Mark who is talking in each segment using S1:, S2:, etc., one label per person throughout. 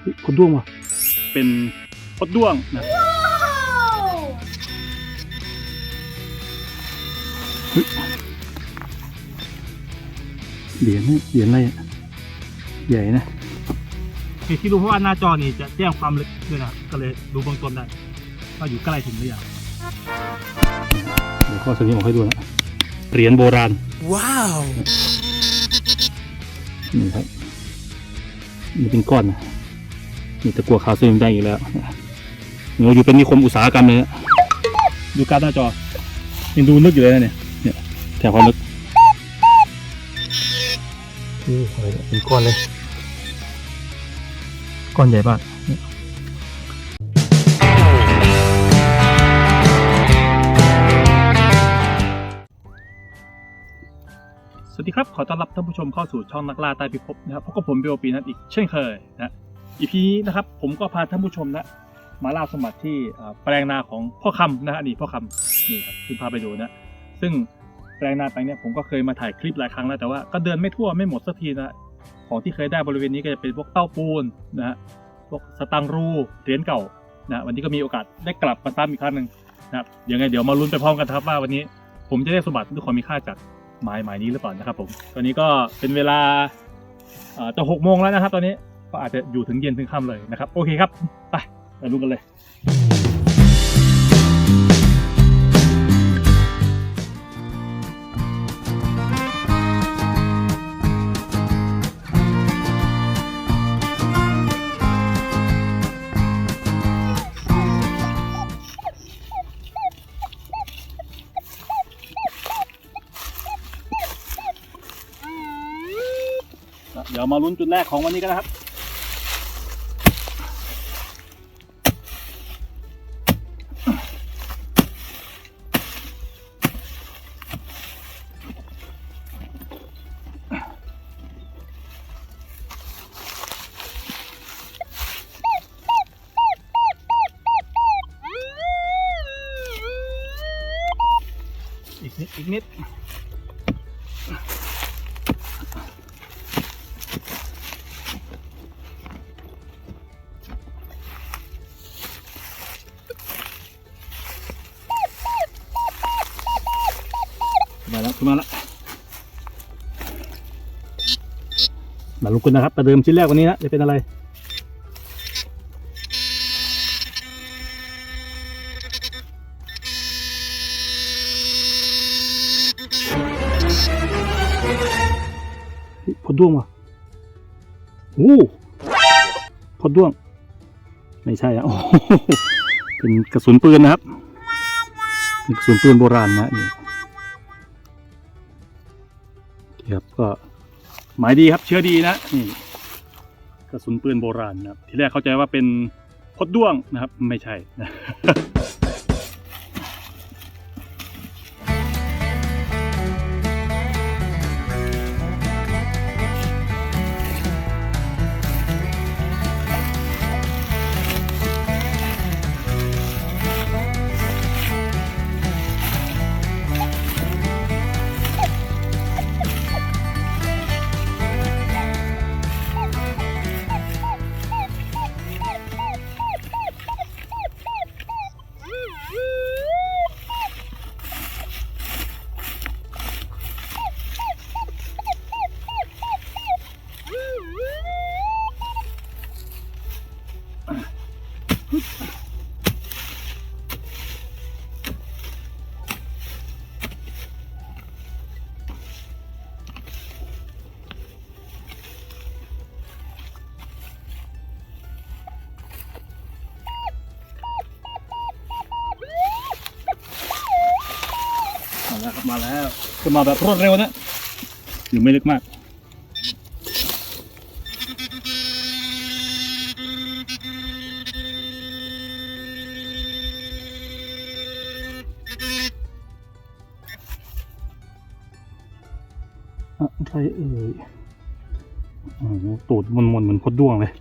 S1: เฮ้ยคนด้วงว่ะ เป็นพดด้วงนะเฮ้ยเหรียญเนี่ยเหรียญอะไรอะใหญ่นะ
S2: เหตุที่รู้เพราะว่าหน้าจอนี่จะแจ้งความลึกด้วยนะก็เลยดูเบื้องต้นได้ว่าอยู่ใกล้ถึงหรือยัง
S1: เดี๋ยวข้อสนิมออกให้ดูนะเหรียญโบราณ
S3: ว้าว
S1: นี่ครับนี่เป็นก้อนนะ นี่ตะกัวขาวสนิมแดงอีกแล้วเงาอยู่เป็นนิคมอุตสาหกรรมเลยนะดูการ์ดหน้าจอยังดูลึกอยู่เลยนะเนี่ยเนี่ยแถวความลึกนี่อะไรเนี่ยเป็นก้อนเลย ก้อนใหญ่มากเนี่ยสวัสดีครับ ขอต้อนรับท่านผู้ชมเข้าสู่ช่องนักล่าใต้พิภพนะครับพบกับผมเบลปีนัทอีกเช่นเคยนะ อีพีนี้นะครับผมก็พาท่านผู้ชมนะมาล่าสมบัติที่แปลงนาของพ่อคำนะฮะนี่พ่อคำนี่ครับคือพาไปดูนะซึ่งแปลงนาแปลงนี้ผมก็เคยมาถ่ายคลิปหลายครั้งแล้วแต่ว่าก็เดินไม่ทั่วไม่หมดสักทีนะของที่เคยได้บริเวณนี้ก็จะเป็นพวกเต้าปูนนะฮะพวกสตังรูเหรียญเก่านะวันนี้ก็มีโอกาสได้กลับมาซ้ำอีกครั้งหนึ่งนะครับยังไงเดี๋ยวมาลุ้นไปพร้อมกันครับว่าวันนี้ผมจะได้สมบัติด้วยความมีค่าจากหมายหมายนี้หรือเปล่านะครับผมตอนนี้ก็เป็นเวลาต่อจะหกโมงแล้วนะครับตอนนี้ ก็อาจจะอยู่ถึงเย็นถึงค่ำเลยนะครับ โอเคครับ ไปไปดูกันเลย เดี๋ยวมาลุ้นจุดแรกของวันนี้กันนะครับ ขึ้นมาแล้วมาลุกกันนะครับประเดิมชิ้นแรกวันนี้นะจะเป็นอะไรพอด้วงวะโอ้พอด้วง ไม่ใช่อะเป็นกระสุนปืนนะครับ เป็นกระสุนปืนโบราณนะนี่ ครับก็หมายดีครับเชื้อดีนะนี่กระสุนปืนโบราณนะครับ ทีแรกเข้าใจว่าเป็นพดด้วงนะครับ ไม่ใช่นะ มาแล้วครับมาแล้วคือมาแบบรวดเร็วนะอยู่ไม่ลึกมากอะไรเอ่ยโอ้โหตูดมนๆเหมือนพดด้วงเลย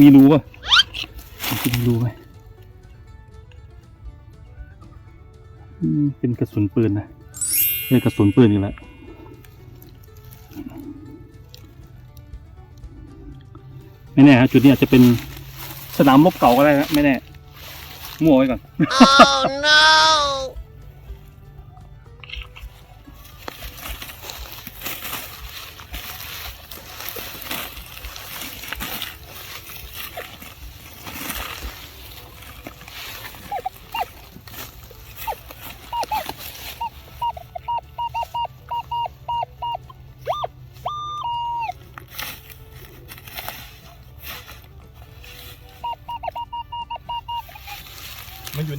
S1: มีรูป่ะมีรูไหมอืมเป็นกระสุนปืนนะเรียกกระสุนปืนอีกแล้วไม่แน่ฮะจุดนี้อาจจะเป็นสนามรบเก่าก็ได้นะไม่แน่มั่วไว้ก่อน
S3: Oh no!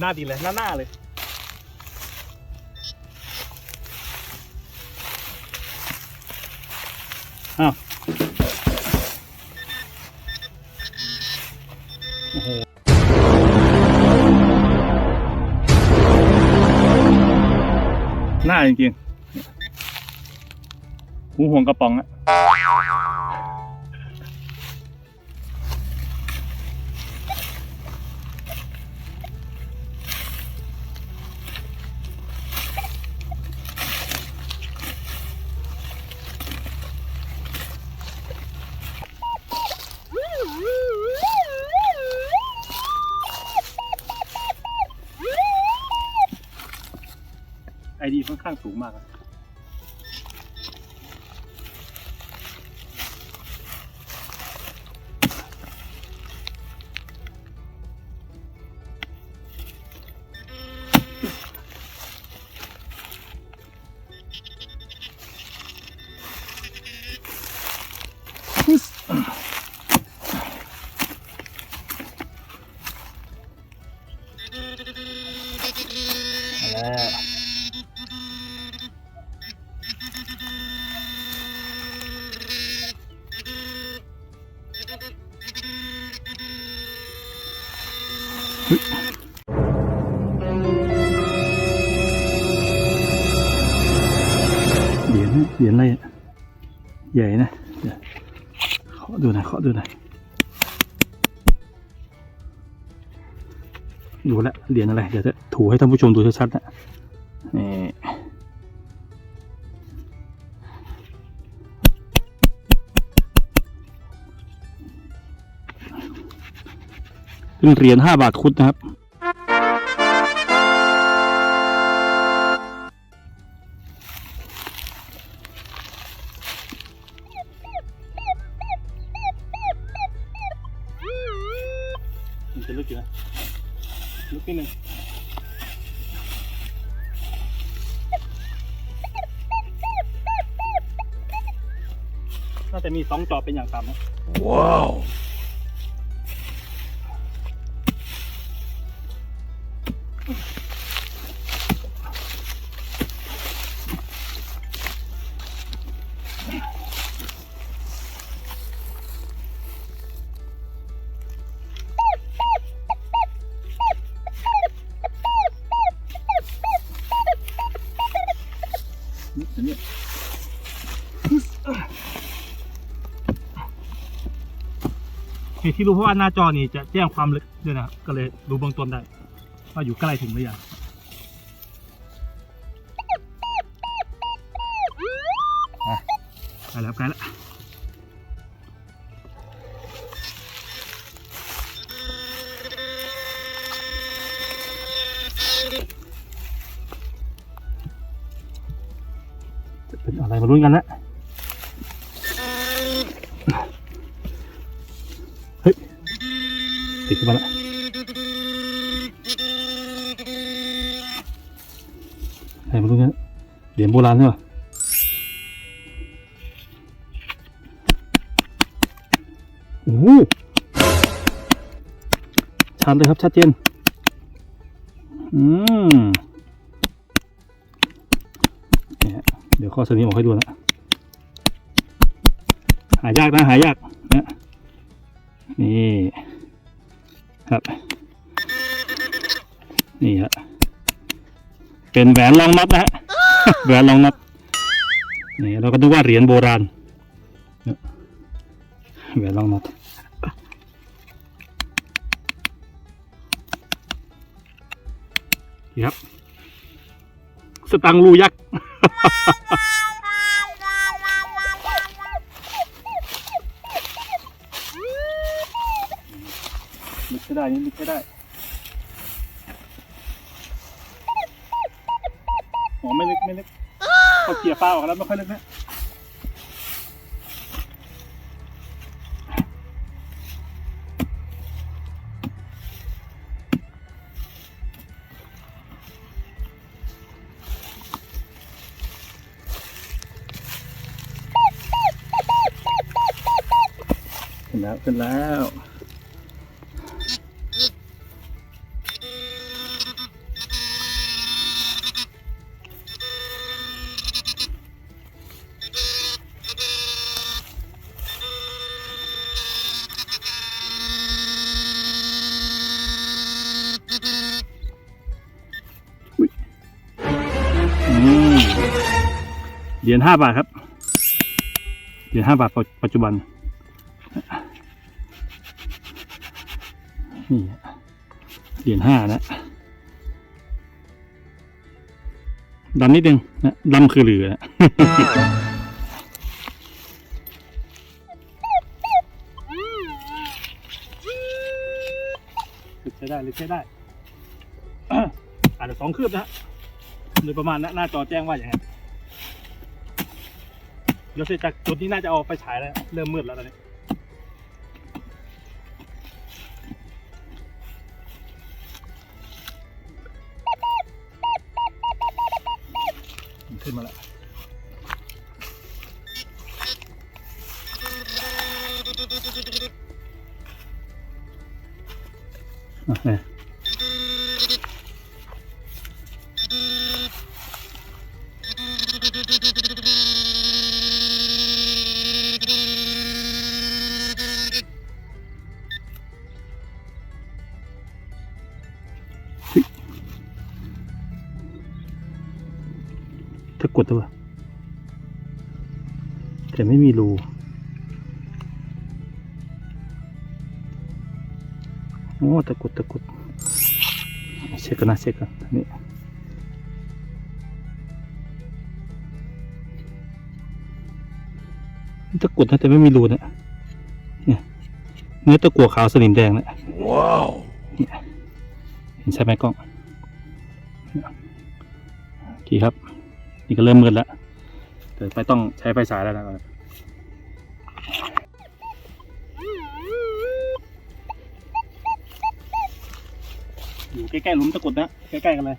S1: หน้าดินเลยหน้าหน้าเลย อ้าว โอ้โหหน้าจริงๆหูห่วงกระป๋องอะ ใหญ่นะเขอดูหน่อยขอดูหน่อยดูแลวเหรียญอะไร เดี๋ยวจะถูให้ท่านผู้ชมดูชัดๆนะนี่เป็นเหรียญห้าบาทคุดนะครับ สองจอเป็นอย่างต่ำนะ
S4: ว้าว
S1: เหตุที่รู้เพราะว่าหน้าจอนี่จะแจ้งความลึกด้วยนะก็เลยรู้เบื้องต้นได้ ว่าอยู่ใกล้ถึงหรือยังอะใกล้แล้วใกล้แล้วจะเป็นอะไรมาลุ้นกันนะเอะไรมาลุ้นกันเหรียญโบราณใช่ปะโอ้โหชัดเลยครับชัดเจน อืมเนี่ยเดี๋ยวข้อสนิมออกให้ดูนะ หายากนะ หายากนะนี่ ครับ นี่ฮะ เป็นแหวนรองน็อตนะฮะแหวนรองน็อตนี่เราก็นึกว่าเหรียญโบราณเนี่ยแหวนรองน็อตนี่ครับ สตังค์รูยักษ์ลึกใช้ได้นี่ลึกใช้ได้ ปลาออกแล้วไม่ค่อยลึกนะขึ้นแล้วขึ้นแล้ว เหรียญห้าบาทครับ เหรียญห้าบาทปัจจุบัน นี่เหรียญห้านะดำนิดนึงนะดำคือเหลือนะใช้ได้ลึกใช้ได้อาจจะสองคืบนะฮะโดยประมาณนะหน้าจอแจ้งว่าอย่างไง เดี๋ยวเสร็จจากจุดนี้น่าจะเอาไปฉายแล้ว เริ่มมืดแล้วตอนนี้ ขึ้นมาแล้วอะเนี่ย แต่ไม่มีรูโอ้ตะกรุดตะกรุดเช็คกันนะเช็คกันนี่ตะกรุดนะแต่ไม่มีรูเนี่ยเนี่ยเนื้อตะกั่วขาวสนิมแดงเนะ
S4: ว้าว
S1: เห็นใช่ไหมกล้องโอเคครับ นี่ก็เริ่มมืดแล้วแต่ไม่ต้องใช้ไฟฉายแล้วนะ อยู่ใกล้ๆหลุมตะกรุดนะใกล้ๆกันเลย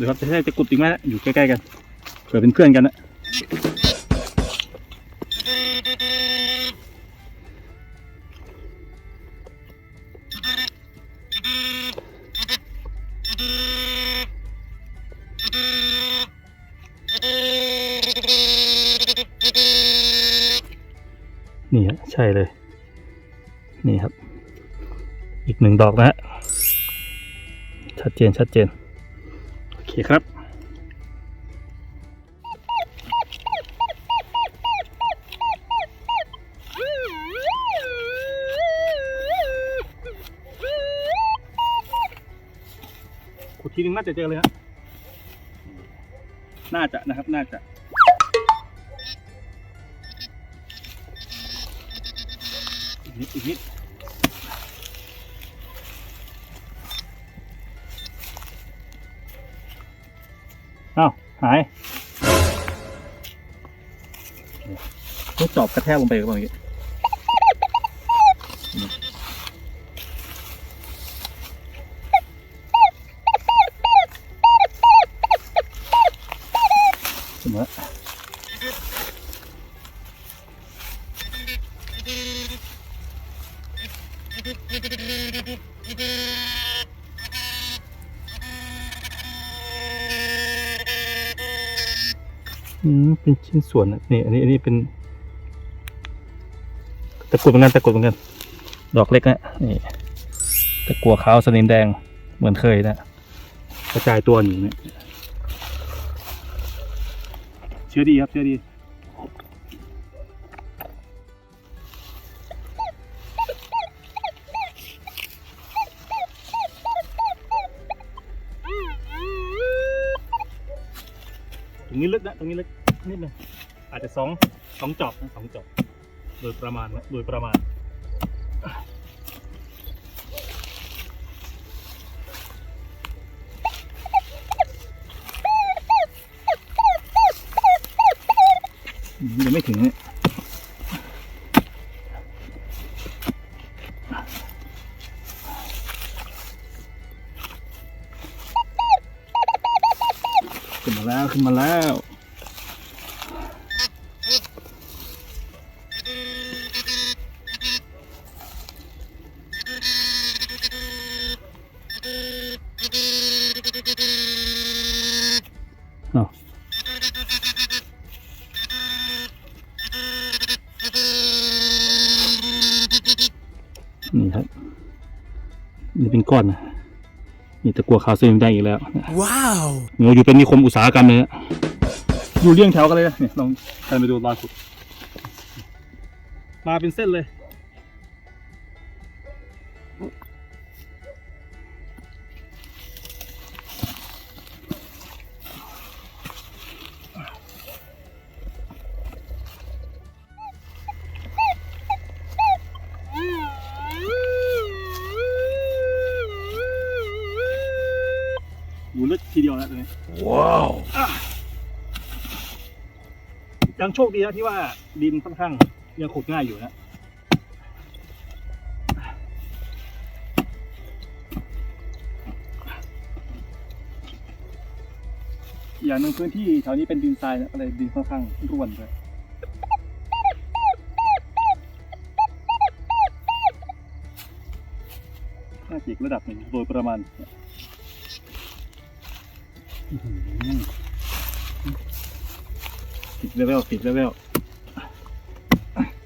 S1: ดี๋ยวครับจะใช้ตะกุดอีกไหมนะอยู่ใกล้ๆกันเผื่อเป็นเพื่อนกันนะนี่ฮะใช่เลย นี่ครับ อีกหนึ่งดอกนะฮะชัดเจนชัดเจน เคครับขุดทีนึงน่าจะเจอเลยฮะน่าจะนะครับ น่าจะอีกนิดอีกนิด อ้าวหายต้องจอบกระแทกลงไปกับเมื่อกี้
S5: ชิ้นส่วนนี่อันนี้อันนี้เป็นตะกรุดเหมือนกันตะกรุดเหมือนกัน ดอกเล็กนะนี่ตะกัวขาวสนิมแดงเหมือนเคยนะกระจายตัวอยู่เนี่ยเชื้อดีครับเชื้อดีตรงนี้ลึกนะตรงนี้ลึก นิดนึงอาจจะสองสองจอบนะสองจอบโดยประมาณนะโดยประมาณ ยังไม่ถึงเนี่ยขึ้นมาแล้ว ขึ้นมาแล้ว ก้อนนะนี่ตะกัวขาวสนิมแดงอีกแล้ว
S3: Wow.
S5: เงาอยู่เป็นนิคมอุตสาหกรรมเลยนะ
S1: อยู่เรียงแถวกันเลยนะเนี่ยลองใครไปดูรอยขุดมาเป็นเส้นเลย ทีเดียวแล้วตรงนี้
S3: Wow.
S1: ยังโชคดีนะที่ว่าดินค่อนข้างยังขุดง่ายอยู่นะอย่างหนึ่งพื้นที่แถวนี้เป็นดินทรายนะก็เลยดินค่อนข้างร่วนเลยน่าจะอีกระดับหนึ่งโดยประมาณอื้อหือ ติดเลเวลติดเลเวล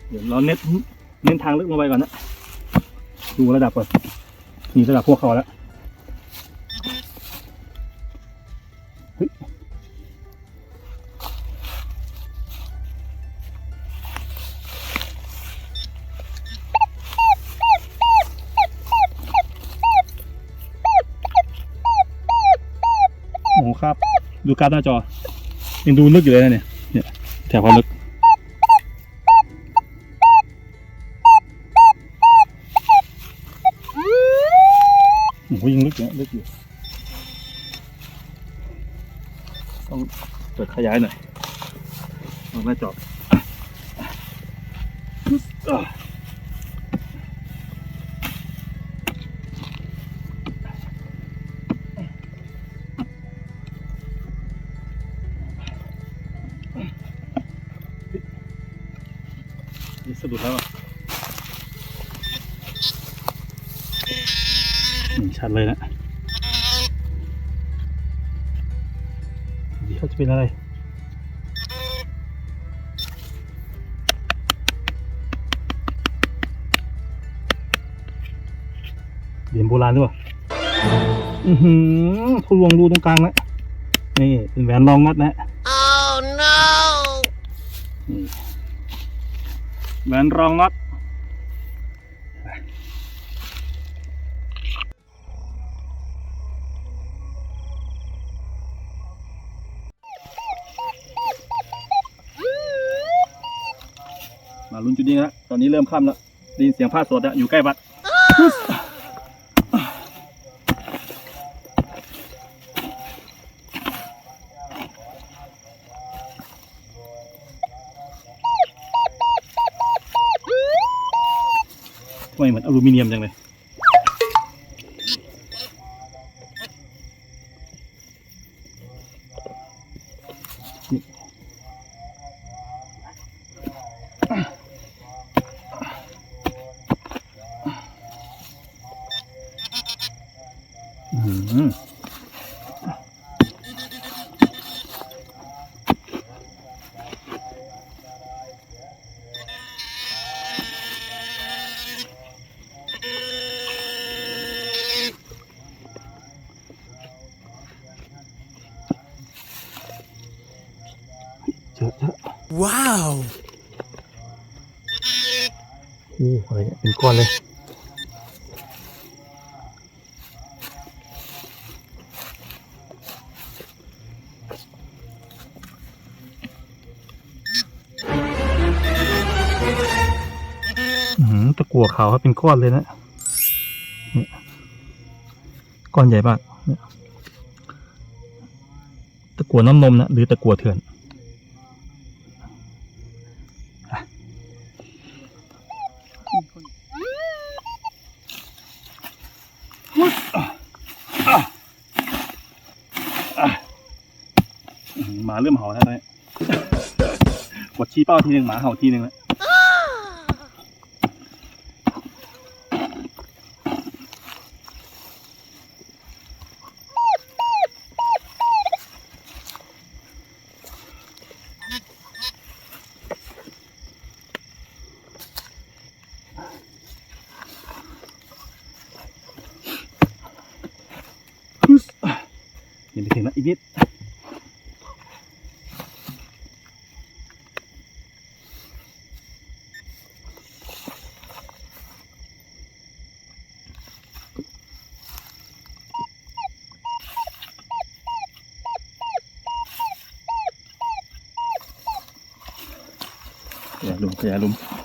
S1: เดี๋ยวเราเน้นเน้นทางลึกลงไปก่อนนะ ดูระดับก่อนมีระดับพวกเขาแล้ว ดูการหน้าจอ ยังดูลึกอยู่เลยนะเนี่ย เนี่ยแถวความลึก โอ้โหยังลึกอยู่นะลึกอยู่ ต้องเปิดขยายหน่อยเอาหน้าจอ นี่สะดุดแล้วอะนี่ชัดเลยนะเขาจะเป็นอะไรเหรียญโบราณด้วยอือหือทะลวงรูตรงกลางนะ นี่เป็นแหวนรองนัดนะ แหวนรองน็อตมาลุ้นจุดนี้นะตอนนี้เริ่มค่ำแล้วได้ยินเสียงผ้าสดอะอยู่ใกล้วัด อลูมิเนียมจังเลย
S3: Wow.
S1: โอ้อะไรเนี่ยเป็นก้อนเลยอืมตะกั่วขาวครับเป็นก้อนเลยนะเนี่ยก้อนใหญ่มากตะกั่วน้ำนมนะหรือตะกั่วเถื่อน ชี้เป้าทีหนึ่งหมาเห่าทีหนึ่งแล้ว ขยายลุมขยายลุม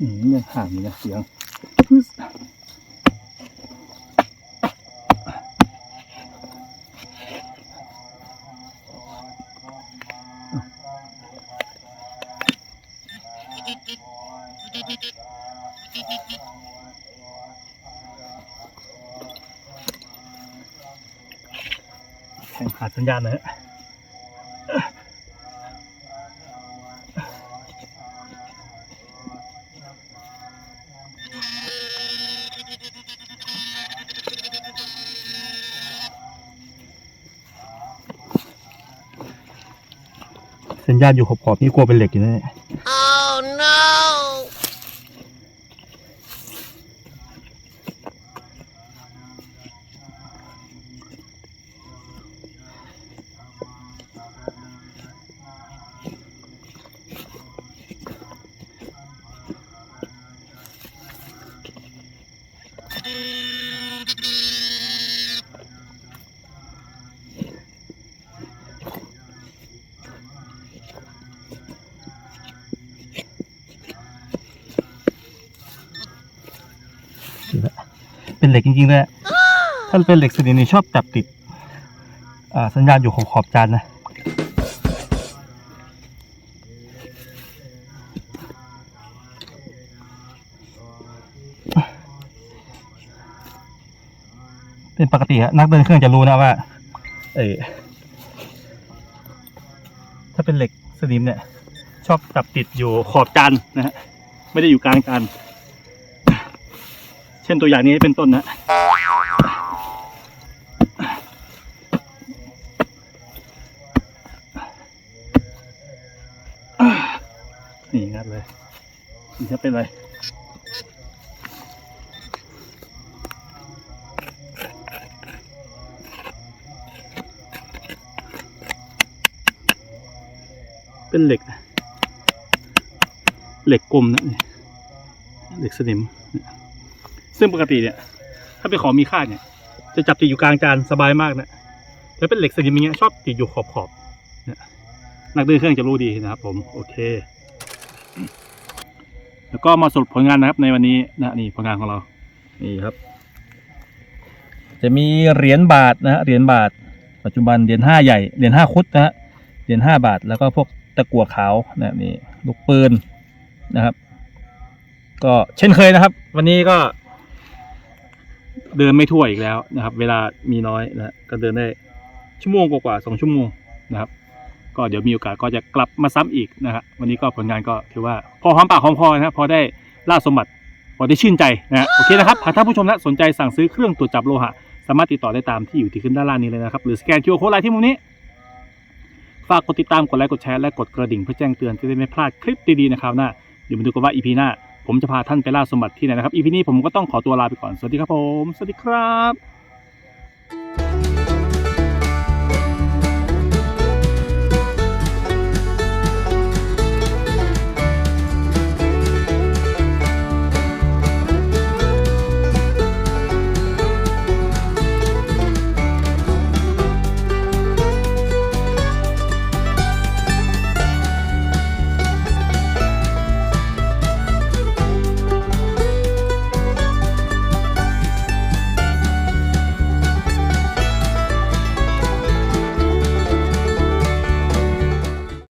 S1: อื มยังห่างอยู่นะเสียงแข่งขาดสัญญาณนะฮ สัญญาณอยู่ขอบๆนี่กลัวเป็นเหล็กอยู่แน่ ล็กจริงๆเลยอะถ้าเป็นเหล็กสนิมนี่ชอบจับติดอ่าสัญญาณอยู่ขอบขอบจานนะเป็นปกติฮะนักเดินเครื่องจะรู้นะว่า เออถ้าเป็นเหล็กสนิมเนี่ย ชอบจับติดอยู่ขอบจานนะฮะไม่ได้อยู่กลางจาน ช่นตัวอย่างนี้เป็นต้นนะนี่งัดเลยนี่จะเป็นอะไรเป็นเหล็ก เหล็กกลมนะเหล็กสนิม ซึ่งปกติเนี่ย ถ้าเป็นของมีค่าเนี่ย จะจับติดอยู่กลางจานสบายมากนะแต่เป็นเหล็กสนิมอย่างเงี้ยชอบติดอยู่ขอบขอบเนี่ยนักเดินเครื่องจะรู้ดีนะครับ ผมโอเค แล้วก็มาสรุปผลงานนะครับในวันนี้นะนี่ผลงานของเรานี่ครับ จะมีเหรียญบาทนะฮะเหรียญบาท ปัจจุบันเหรียญห้าใหญ่เหรียญห้าคุดนะฮะเหรียญห้าบาท แล้วก็พวกตะกั่วขาวนะนี่ลูกปืนนะครับ ก็เช่นเคยนะครับ วันนี้ก็ เดินไม่ทั่วอีกแล้วนะครับ เวลามีน้อยนะก็เดินได้ชั่วโมงกว่าๆสองชั่วโมงนะครับ ก็เดี๋ยวมีโอกาสก็จะกลับมาซ้ำอีกนะครับวันนี้ก็ผลงานก็ถือว่าพอหอมปากหอมคอนะครับพอได้ล่าสมบัติพอได้ชื่นใจนะโอเคนะครับหากท่านผู้ชมนะสนใจสั่งซื้อเครื่องตรวจจับโลหะ สามารถติดต่อได้ตามที่อยู่ที่ขึ้นด้านล่างนี้เลยนะครับ หรือสแกน QR Code ไลน์ที่มุมนี้ ฝากกดติดตามกดไลค์กดแชร์และกดกระดิ่งเพื่อแจ้งเตือนจะได้ไม่พลาดคลิปดีๆนะครับหน้าเดี๋ยวมาดูกันว่า EP หน้า ผมจะพาท่านไปล่าสมบัติที่ไหนนะครับอีพีนี้ผมก็ต้องขอตัวลาไปก่อน สวัสดีครับผม สวัสดีครับ